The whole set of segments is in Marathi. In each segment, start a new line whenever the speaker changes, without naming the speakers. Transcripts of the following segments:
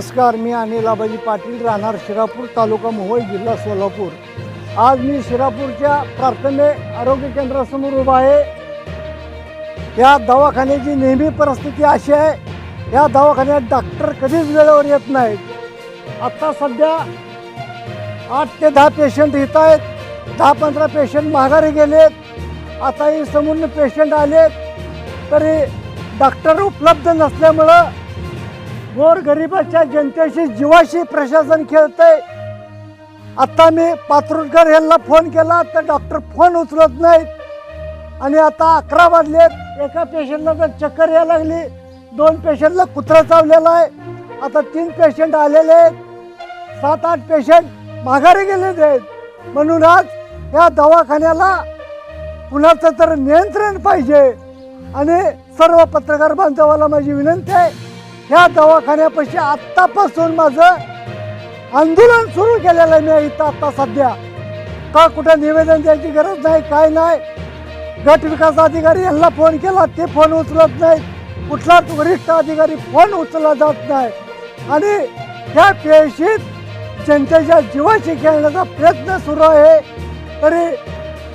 नमस्कार मी अनिल आबाजी पाटील राहणार शिरापूर तालुका मोहोळ जिल्हा सोलापूर. आज मी शिरापूरच्या प्राथमिक आरोग्य केंद्रासमोर उभा आहे. या दवाखान्याची नेहमी परिस्थिती अशी आहे या दवाखान्यात डॉक्टर कधीच वेळेवर येत नाहीत. आत्ता सध्या आठ ते दहा पेशंट येत आहेत दहा पंधरा पेशंट माघारी गेलेत. आताही समोरनं पेशंट आलेत तरी डॉक्टर उपलब्ध नसल्यामुळं गोरगरिबाच्या जनतेशी जीवाशी प्रशासन खेळतंय. आता मी पात्रुडकर यांना फोन केला तर डॉक्टर फोन उचलत नाहीत. आणि आता अकरा वाजलेत एका पेशंटला तर चक्कर यायला लागली. दोन पेशंटला कुत्रा चावलेला आहे. आता तीन पेशंट आलेले आहेत. सात आठ पेशंट माघारी गेलेले आहेत. म्हणून आज या दवाखान्याला कुणाचं तर नियंत्रण पाहिजे. आणि सर्व पत्रकार बांधवाला माझी विनंती आहे ह्या दवाखान्यापाशी आत्तापासून माझं आंदोलन सुरू केलेलं आहे मी इथं आत्ता सध्या. का कुठं निवेदन द्यायची गरज नाही काय नाही? गट विकास अधिकारी यांना फोन केला ते फोन उचलत नाही कुठलाच वरिष्ठ अधिकारी फोन उचलला जात नाही. आणि ह्या पेशीत जनतेच्या जीवाशी खेळण्याचा प्रयत्न सुरू आहे. तरी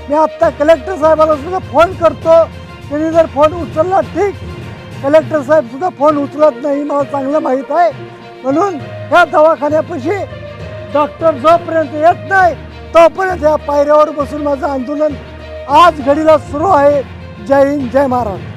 मी आत्ता कलेक्टर साहेबाला सुद्धा फोन करतो. त्यांनी जर फोन उचलला ठीक. कलेक्टर साहेब सुद्धा फोन उचलत नाही मला चांगलं माहीत आहे. म्हणून ह्या दवाखान्यापाशी डॉक्टर जोपर्यंत येत नाही तोपर्यंत या पायऱ्यावर बसून माझं आंदोलन आज घडीला सुरू आहे. जय हिंद जय महाराष्ट्र.